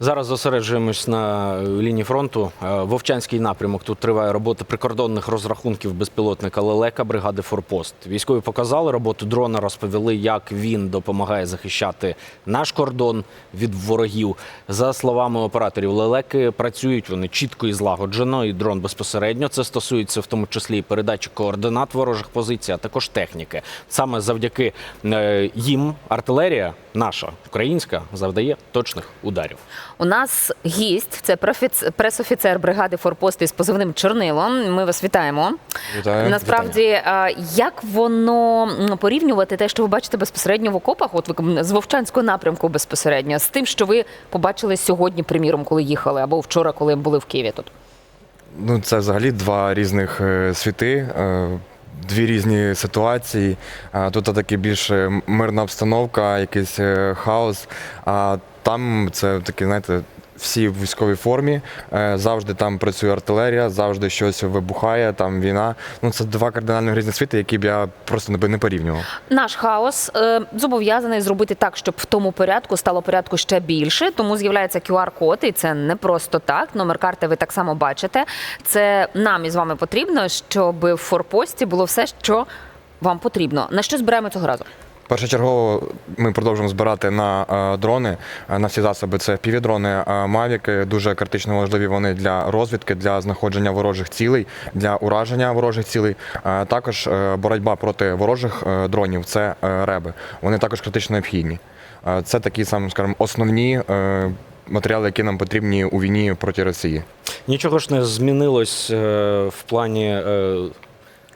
Зараз зосереджуємось на лінії фронту. Е, Вовчанський напрямок. Тут триває робота прикордонних розрахунків безпілотника Лелека бригади Форпост. Військові показали роботу дрона, розповіли, як він допомагає захищати наш кордон від ворогів. За словами операторів, лелеки працюють вони чітко і злагоджено, і дрон безпосередньо. Це стосується в тому числі передачі координат ворожих позицій, а також техніки. Саме завдяки е, їм артилерія наша українська завдає точних ударів. У нас гість це пресофіцер бригади Форпост із позивним Чорнилом. Ми вас вітаємо. Вітаю. Насправді, а, як воно порівнювати те, що ви бачите безпосередньо в окопах, от з Вовчанського напрямку безпосередньо, з тим, що ви побачили сьогодні, приміром, коли їхали, або вчора, коли були в Києві тут. Ну, це взагалі два різних е, світи, е, дві різні ситуації. Тут таки більш е, мирна обстановка, якийсь е, хаос. А там це такі, знаєте. Всі в військовій формі, е, завжди там працює артилерія, завжди щось вибухає, там війна. Ну це два кардинально різні світи, які б я просто не порівнював. Наш хаос е, зобов'язаний зробити так, щоб в тому порядку стало порядку ще більше. Тому з'являється QR-код, і це не просто так. Номер карти ви так само бачите. Це нам із вами потрібно, щоб в форпості було все, що вам потрібно. На що збираємо цього разу? Першочергово ми продовжуємо збирати на е, дрони, е, на всі засоби. Це півдрони, мавіки. Дуже критично важливі вони для розвідки, для знаходження ворожих цілей, для ураження ворожих цілей. Е, Також е, боротьба проти ворожих е, дронів це е, реби. Вони також критично необхідні. Е, Це такі саме, скажімо, основні е, матеріали, які нам потрібні у війні проти Росії. Нічого ж не змінилось е, в плані е,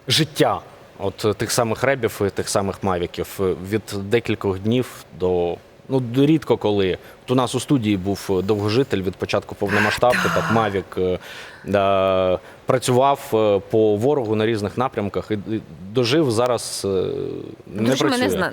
життя от е, тих самих ребів і тих самих мавіків Е, від декількох днів до. Ну, рідко коли. От у нас у студії був е, довгожитель від початку повномасштабки, так Мавік е, працював по ворогу на різних напрямках і дожив зараз. Не Дуже працює. зна-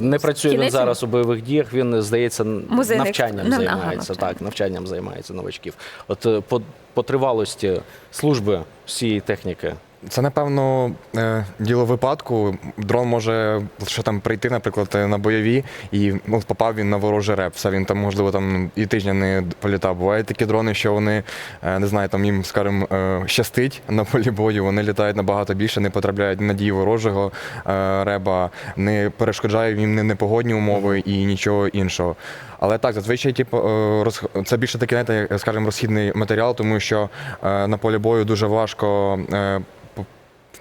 Не працює він зараз у бойових діях. Він здається Музейник. навчанням Ну, ага, займається. навчання. Так, навчанням займається новачків. От по, по тривалості служби всієї техніки. Це напевно е, діло випадку. Дрон може лише там прийти, наприклад, на бойові, і ну, попав він на ворожий реп. Все він там, можливо, там і тижня не політав. Бувають такі дрони, що вони е, не знаю, там їм, скажімо, е, щастить на полі бою. Вони літають набагато більше, не потрапляють на дії ворожого е, реба, не перешкоджають їм не- непогодні умови і нічого іншого. Але так, зазвичай, типу, е, роз- це більше такий, знаєте, скажімо, розхідний матеріал, тому що е, на полі бою дуже важко.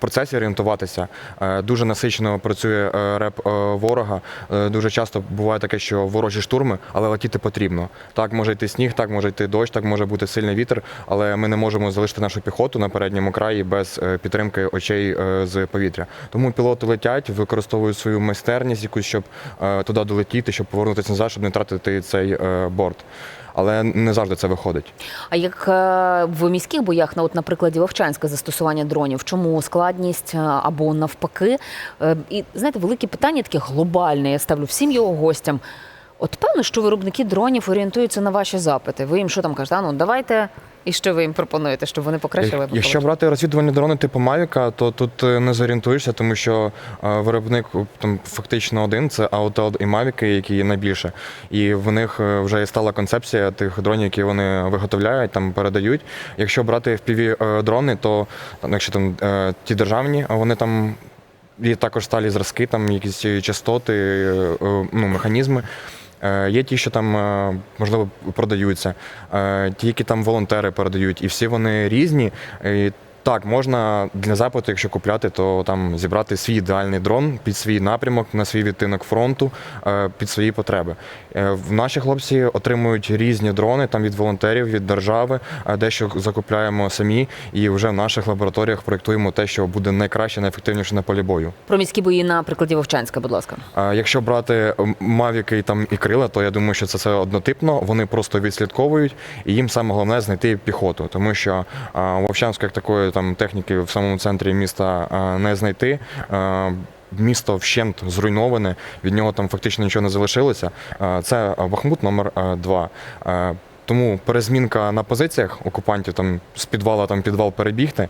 Процесі орієнтуватися. Е, Дуже насичено працює е, реп е, ворога. Дуже часто буває таке, що ворожі штурми, але летіти потрібно. Так може йти сніг, так може йти дощ, так може бути сильний вітер, але ми не можемо залишити нашу піхоту на передньому краї без підтримки очей з повітря. Тому пілоти летять, використовують свою майстерність, якусь щоб туди долетіти, щоб повернутися назад, щоб не втратити цей борт. Але не завжди це виходить. А як е, в міських боях, на от на прикладі Вовчанська застосування дронів, чому складність е, або навпаки? Е, І знаєте, велике питання таке глобальне. Я ставлю всім його гостям. От певно, що виробники дронів орієнтуються на ваші запити. Ви їм що там кажете? А ну давайте. І що ви їм пропонуєте, щоб вони покращили? Як- Якщо брати розвідувальні дрони типу Mavic, то тут е, не зорієнтуєшся, тому що е, виробник е, там фактично один це Autel і Mavic, які є найбільше. І в них вже стала концепція тих дронів, які вони виготовляють, там передають. Якщо брати fpv дрони, то там, якщо там ті державні, вони там. Є також сталі зразки, там якісь частоти, ну, механізми. Е, Є ті, що там е, можливо продаються, е, ті, які там волонтери передають, і всі вони різні. Так, можна для запиту, якщо купляти, то там зібрати свій ідеальний дрон під свій напрямок, на свій відтинок фронту, е, під свої потреби. Е, В наші хлопці отримують різні дрони там від волонтерів, від держави, е, дещо закупляємо самі, і вже в наших лабораторіях проєктуємо те, що буде найкраще, найефективніше на полі бою. Про міські бої на прикладі Вовчанська, будь ласка. Якщо брати мавіки і там і крила, то я думаю, що це все однотипно. Вони просто відслідковують, і їм саме головне знайти піхоту, тому що а, Вовчанську як такої там техніки в самому центрі міста а, не знайти. А, Місто вщент зруйноване, від нього там фактично нічого не залишилося. Це Бахмут номер 2 Тому перезмінка на позиціях окупантів там з підвала там підвал перебігти.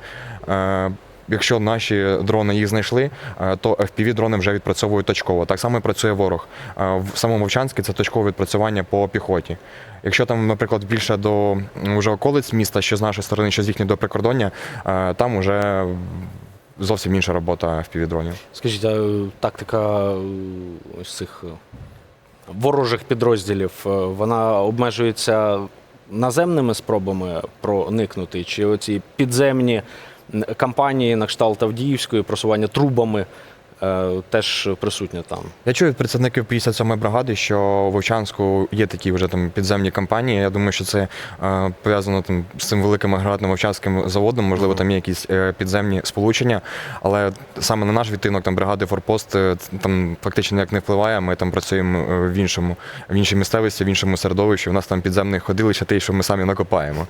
Якщо наші дрони їх знайшли, е, то fpv дрони вже відпрацьовують точково. Так само і працює ворог. Е, В самому Вовчанську це точкове відпрацювання по піхоті. Якщо там, наприклад, більше до вже околиць міста, що з нашої сторони, що з їхньої до прикордоння, е, там вже зовсім інша робота fpv дронів. Скажіть, а тактика ось цих ворожих підрозділів, вона обмежується наземними спробами проникнути, чи оці підземні кампанії на кшталт Авдіївської, просування трубами е, теж присутня там? Я чую від представників 57-ї бригади, що в Вовчанську є такі вже там підземні кампанії. Я думаю, що це е, пов'язано там з цим великим агрегатним вовчанським заводом. Можливо, там є якісь е, підземні сполучення, але саме на наш відтинок там бригади Форпост е, там фактично ніяк не впливає. Ми там працюємо е, в іншому, в іншій місцевості, в іншому середовищі. У нас там підземне ходилище, те, що ми самі накопаємо.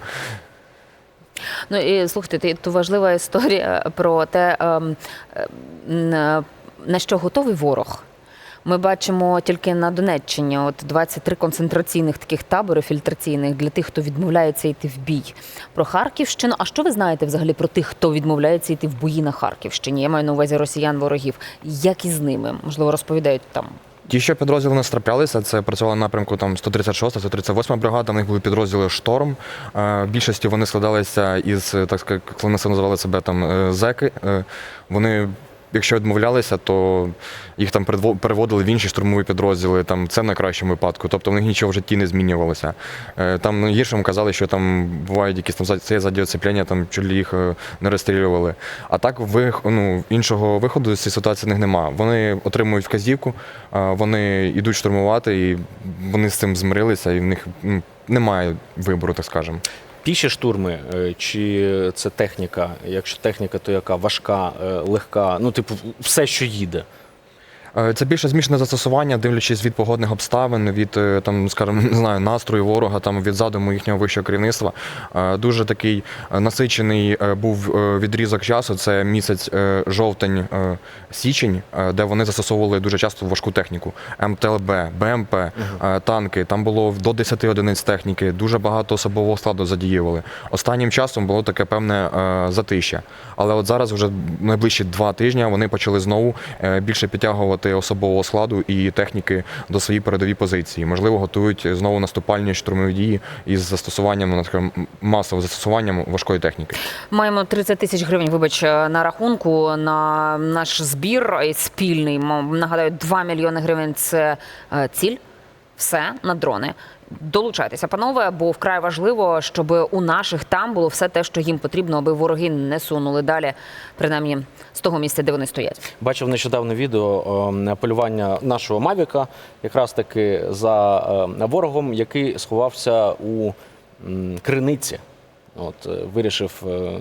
Ну і слухайте, тут важлива історія про те, ем, е, на що готовий ворог. Ми бачимо тільки на Донеччині от 23 концентраційних таких табори фільтраційних для тих, хто відмовляється йти в бій. Про Харківщину. А що ви знаєте взагалі про тих, хто відмовляється йти в бої на Харківщині? Я маю на увазі росіян ворогів. Як із ними? Можливо, розповідають там. Ті, що підрозділи не траплялися, це працювали на напрямку там 136, 138 бригада. В них були підрозділи Шторм. Е, В більшості вони складалися із, так сказати, коли називали себе там е, зеки. Е, Вони. Якщо відмовлялися, то їх там переводили в інші штурмові підрозділи. Там це в найкращому випадку. Тобто в них нічого в житті не змінювалося. Е, Там ну, гіршим казали, що там бувають якісь там це задіоцепляння, там чолі їх е, не розстрілювали. А так вих, ну, іншого виходу з цієї ситуації в них нема. Вони отримують вказівку, е, вони йдуть штурмувати, і вони з цим змирилися, і в них немає вибору, так скажемо. Піші штурми, е, чи це техніка? Якщо техніка, то яка важка, е, легка, ну, типу, все, що їде. Е, Це більше змішане застосування, дивлячись від погодних обставин, від е, там, скажімо, не знаю, настрою ворога, там від задуму їхнього вищого керівництва. Е, Дуже такий насичений був відрізок часу. Це місяць жовтень, січень, де вони застосовували дуже часто важку техніку: МТЛБ, БМП, танки. Там було до 10 одиниць техніки, дуже багато особового складу задіювали. Останнім часом було таке певне затища. Але от зараз, вже найближчі два тижні, вони почали знову більше підтягувати особового складу і техніки до своїх передові позиції. Можливо, готують знову наступальні штурмові дії із застосуванням ну, масовим застосуванням важкої техніки. Маємо 30 тисяч гривень, вибач, на рахунку на наш збір е, спільний. Нагадаю, 2 мільйони гривень це е, ціль. Все на дрони. Долучайтеся, панове, бо вкрай важливо, щоб у наших там було все те, що їм потрібно, аби вороги не сунули далі, принаймні з того місця, де вони стоять. Бачив нещодавно відео е, полювання нашого Мавіка, якраз таки за е, ворогом, який сховався у криниці. От, е, вирішив, е,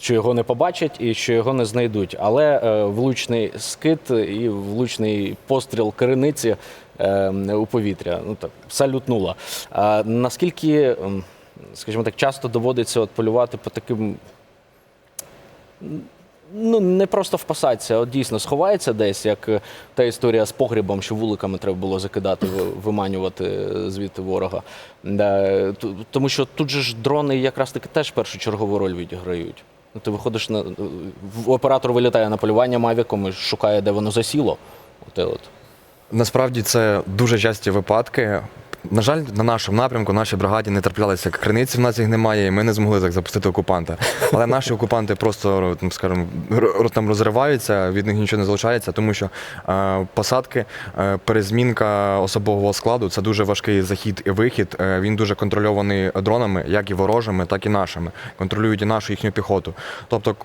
що його не побачать і що його не знайдуть. Але е, влучний скид і влучний постріл криниці у повітря ну, так, салютнула. А наскільки, ем, скажімо так, часто доводиться от полювати по таким Ну, не просто в посадці, а от дійсно сховається десь, як е, та історія з погрібом, що вуликами треба було закидати, виманювати е, звідти ворога. Тому що тут же ж дрони якраз таки теж першочергову роль відіграють. Ну, ти виходиш на оператор вилітає на полювання мавіком і шукає, де воно засіло. Оте от. Насправді це дуже часті випадки. На жаль, на нашому напрямку, нашій бригаді не траплялися криниці, в нас їх немає, і ми не змогли так запустити окупанта. Але наші окупанти просто там, скажімо, там розриваються, від них нічого не залишається, тому що е, посадки, е, перезмінка особового складу це дуже важкий захід і вихід. Е, він дуже контрольований дронами, як і ворожими, так і нашими. Контролюють і нашу їхню піхоту. Тобто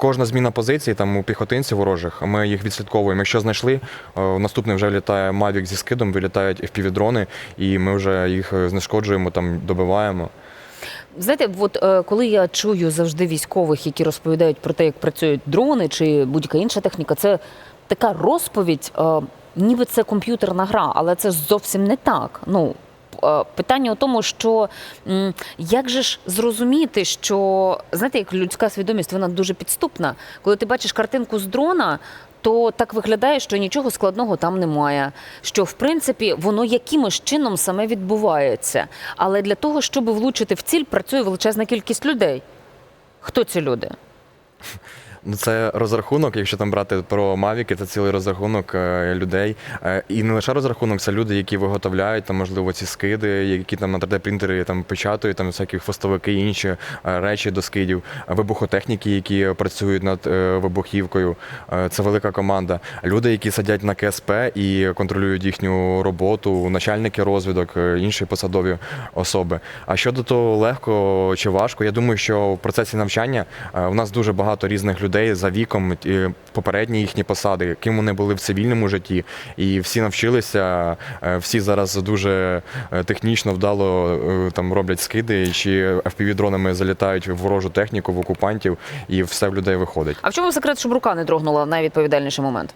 Кожна зміна позицій там у піхотинців ворожих, ми їх відслідковуємо. Якщо знайшли, е, наступний вже літає Mavic зі скидом, вилітають FPV-дрони, і ми вже їх е, знешкоджуємо, там добиваємо. Знаєте, от е, коли я чую завжди військових, які розповідають про те, як працюють дрони чи будь-яка інша техніка, це така розповідь, ніби це комп'ютерна гра, але це зовсім не так. Ну питання у тому, що як же ж зрозуміти, що знаєте, як людська свідомість, вона дуже підступна. Коли ти бачиш картинку з дрона. То так виглядає, що нічого складного там немає. Що в принципі воно якимось чином саме відбувається. Але для того, щоб влучити в ціль, працює величезна кількість людей. Хто ці люди? Ну, це розрахунок, якщо там брати про Мавіки, це цілий розрахунок е, людей. Е, І не лише розрахунок, це люди, які виготовляють там, можливо, ці скиди, які там на 3D-принтері там печатають, там всякі хвостовики, інші е, речі до скидів, вибухотехніки, які працюють над вибухівкою. Це велика команда. Люди, які сидять на КСП і контролюють їхню роботу, начальники розвідок, інші посадові особи. А щодо того, легко чи важко, я думаю, що в процесі навчання у нас дуже багато різних людей за віком, попередні їхні посади, ким вони були в цивільному житті, і всі навчилися, е, всі зараз дуже е, технічно вдало е, там роблять скиди, чи FPV-дронами залітають в ворожу техніку, в окупантів, і все в людей виходить. А в чому секрет, щоб рука не дрогнула в найвідповідальніший момент?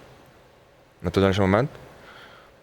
На той момент.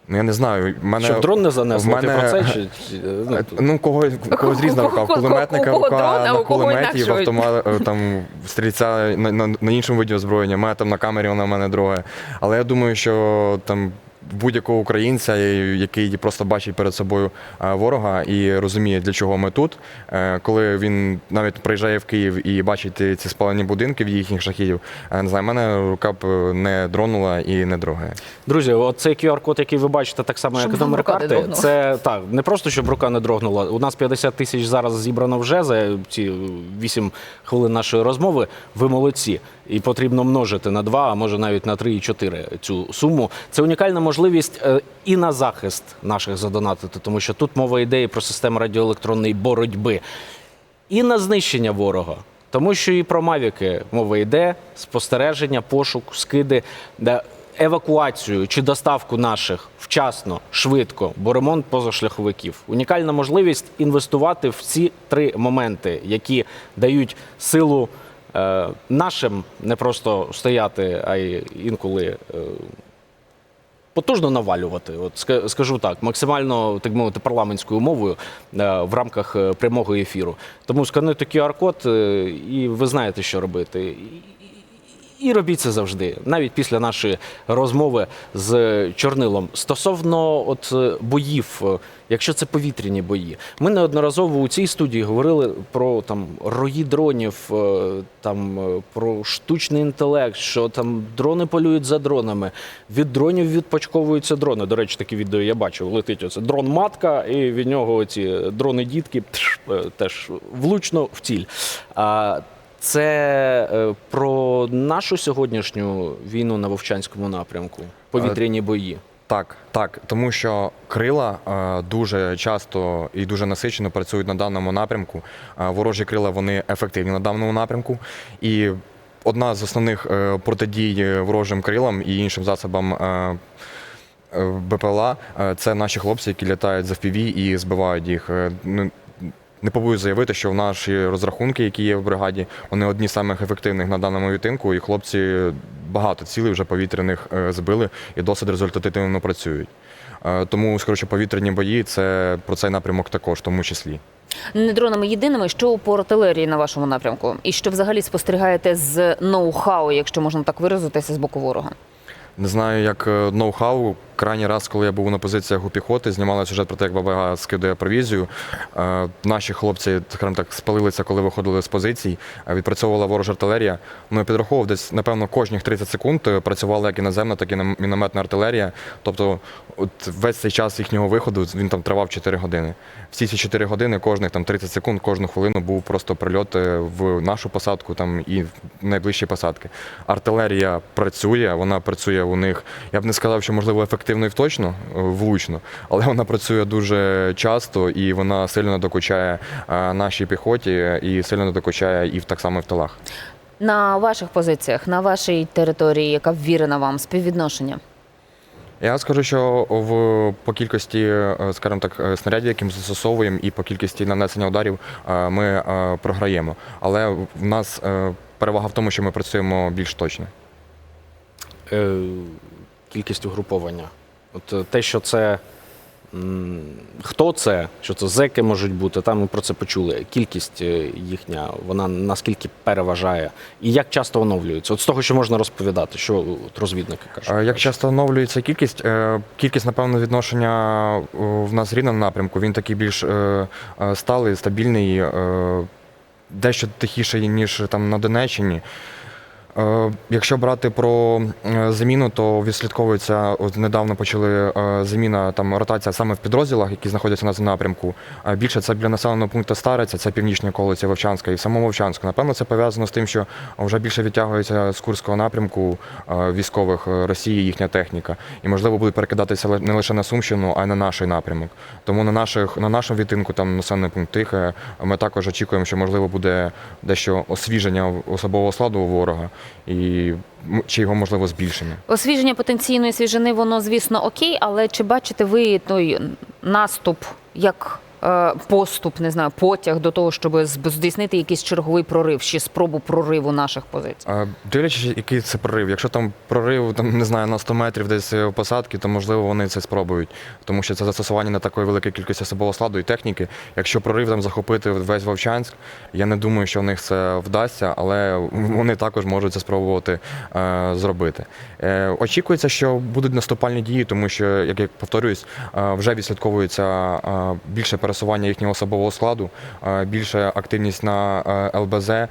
Ну я не знаю. в Мене Щоб дрон не занесло, в ти про це? Чи, чи, ну, Е, Ну, когось, когось різна рука. В кулеметника у кого дрон, рука а на у кого кулеметі, в інакше. автомат, е, там стрільця на, на, на іншому виді озброєння. Мене там на камері вона в мене друга. Але я думаю, що там будь-якого українця, який просто бачить перед собою е, ворога і розуміє, для чого ми тут. е, Коли він навіть приїжджає в Київ і бачить ці спалені будинки в їхніх шахідів, е, не знаю, мене рука б е, не дронула і не дрогає. Друзі, от цей QR-код, який ви бачите, так само, Щоб як номер карти, це так, не просто щоб рука не дрогнула. У нас 50 тисяч зараз зібрано вже за ці 8 хвилин нашої розмови. Ви молодці. І потрібно множити на 2, а може навіть на 3 і 4 цю суму. Це унікальна можливість е, і на захист наших задонатити, тому що тут мова йде і про систему радіоелектронної боротьби, і на знищення ворога. Тому що і про мавіки мова йде, спостереження, пошук, скиди, евакуацію чи доставку наших вчасно, швидко, бо ремонт позашляховиків. Унікальна можливість інвестувати в ці три моменти, які дають силу нашим не просто стояти, а й інколи. Е, Потужно навалювати, от ска- скажу так, максимально так мовити парламентською мовою е, в рамках е, прямого ефіру. Тому скануйте QR-код, е, і ви знаєте, що робити. І- робіть це завжди, навіть після нашої розмови з Чорнилом. Стосовно от е, боїв, е, якщо це повітряні бої, ми неодноразово у цій студії говорили про там рої дронів, е, там про штучний інтелект, що там дрони полюють за дронами. Від дронів відпочковуються дрони. До речі, таке відео я бачив. Летить оце дрон матка, і від нього ці дрони дітки теж влучно в ціль. Це е, про нашу сьогоднішню війну на Вовчанському напрямку, повітряні бої. Так, так, тому що крила е, дуже часто і дуже насичено працюють на даному напрямку. Е, ворожі крила вони ефективні на даному напрямку. І одна з основних е, протидій ворожим крилам і іншим засобам. Е, е, БПЛА е, це наші хлопці, які літають за FPV і збивають їх. Не побоюсь заявити, що в наші розрахунки, які є в бригаді, вони одні з самих ефективних на даному відтинку, і хлопці багато цілей вже повітряних е, збили і досить результативно працюють. Е, Тому скажу, що повітряні бої це про цей напрямок також, в тому числі. Не дронами єдиними, що по артилерії на вашому напрямку, і що взагалі спостерігаєте з ноу-хау, якщо можна так виразитися, з боку ворога. Не знаю, як е, ноу-хау. Крайній раз, коли я був на позиціях у піхоти, знімали сюжет про те, як ББГ скидає провізію. Е, Наші хлопці, скажімо так, спалилися, коли виходили з позицій. Е, Відпрацьовувала ворожа артилерія. Ну, я підраховував, десь, напевно, кожних 30 секунд е, працювала як іноземна, так і мінометна артилерія. Тобто, от весь цей час їхнього виходу він там тривав 4 години. Всі ці 4 години, кожних там 30 секунд, кожну хвилину був просто прильот в нашу посадку там і в найближчі посадки. Артилерія працює, вона працює у них. Я б не сказав, що можливо ефективно і точно, е, влучно, але вона працює дуже часто і вона сильно надокучає е, нашій піхоті і сильно надокучає і в так само в тилах. На ваших позиціях, на вашій території, яка ввірена вам, співвідношення. Я скажу, що в по кількості, е, скажімо так, снарядів, які ми застосовуємо, і по кількості нанесення ударів ми програємо. Але в нас перевага в тому, що ми працюємо більш точно. Кількість угруповання. От е, те, що це хто це, що це зеки можуть бути, там ми про це почули. Кількість е, їхня, вона наскільки переважає, і як часто оновлюється? От з того, що можна розповідати, що от розвідники кажуть. Як часто оновлюється кількість? Е, Кількість, напевно, відношення в нас в рідному напрямку. Він такий більш сталий, стабільний, дещо тихіший, ніж там на Донеччині. Е, Якщо брати про е, заміну, то відслідковується от недавно почали е, заміна там ротація саме в підрозділах, які знаходяться на напрямку. А більше це біля населеного пункту Стариця, це північні околиці Вовчанська і в самому Вовчанську. Напевно, це пов'язано з тим, що вже більше відтягується з Курського напрямку військових Росії їхня техніка, і можливо будуть перекидатися не лише на Сумщину, а й на наш напрямок. Тому на наших на нашому відтинку, там населений пункт Тихе, ми також очікуємо, що можливо буде дещо освіження особового складу у ворога, і чи його можливо збільшення. Освіження потенційної свіжини, воно звісно окей, але чи бачите ви той наступ як поступ, не знаю, потяг до того, щоб здійснити якийсь черговий прорив, чи спробу прориву наших позицій? Дивлячись, який це прорив. Якщо там прорив, там не знаю, на 100 метрів десь е, посадки, то можливо вони це спробують, тому що це застосування не такої великої кількості особового складу і техніки. Якщо прорив там захопити весь Вовчанськ, я не думаю, що в них це вдасться, але вони також можуть це спробувати е, зробити. Е, очікується, що будуть наступальні дії, тому що, як я повторююсь, е, вже відслідковується е, більше пересування їхнього особового складу, е, більше активність на е, ЛБЗ. е,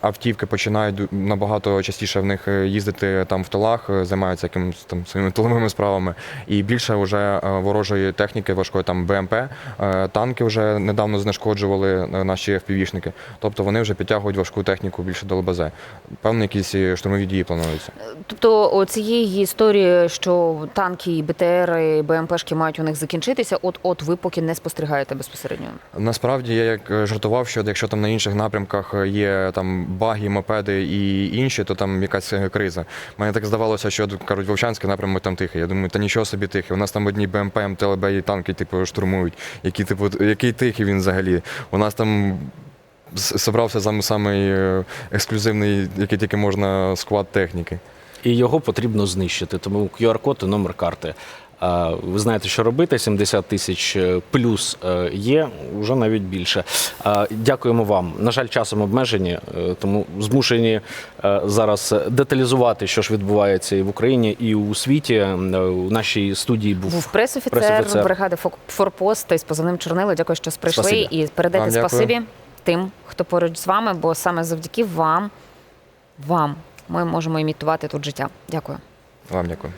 Автівки починають набагато частіше в них їздити там в тилах, займаються якимось там своїми тиловими справами. І більше вже ворожої техніки важкої, там БМП, танки вже недавно знешкоджували наші FPV-шники. Тобто вони вже підтягують важку техніку більше до ЛБЗ. Певно, якісь штурмові дії плануються. Тобто цієї історії, що танки, БТР, БМПшки мають у них закінчитися, от от ви поки не спостерігаєте безпосередньо. Насправді я як е, жартував, що якщо там на інших напрямках е, є там баги, мопеди і інші, то там якась е, криза. Мені так здавалося, що кажуть, Вовчанський напрямок там тихий. Я думаю, та нічого собі тихий. У нас там одні БМП, МТЛБ і танки, типу, штурмують. Які, типу, який тихий він взагалі? У нас там. Собрався саме самий ексклюзивний, який тільки можна склад техніки. І його потрібно знищити. Тому QR-код і номер карти. Ви знаєте, що робити. 70 тисяч е, плюс е, є, вже навіть більше. Дякуємо вам. На жаль, часом обмежені, е, тому змушені зараз деталізувати, що ж відбувається і в Україні, і у світі. У нашій студії був, Був пресофіцер, пресофіцер. бригади Форпост із позивним Чорнило. Дякую, що прийшли. Спасибі. І передайте Вам дякую. спасибі тим, хто поруч з вами, бо саме завдяки вам, вам ми можемо імітувати тут життя. Дякую. Вам дякую.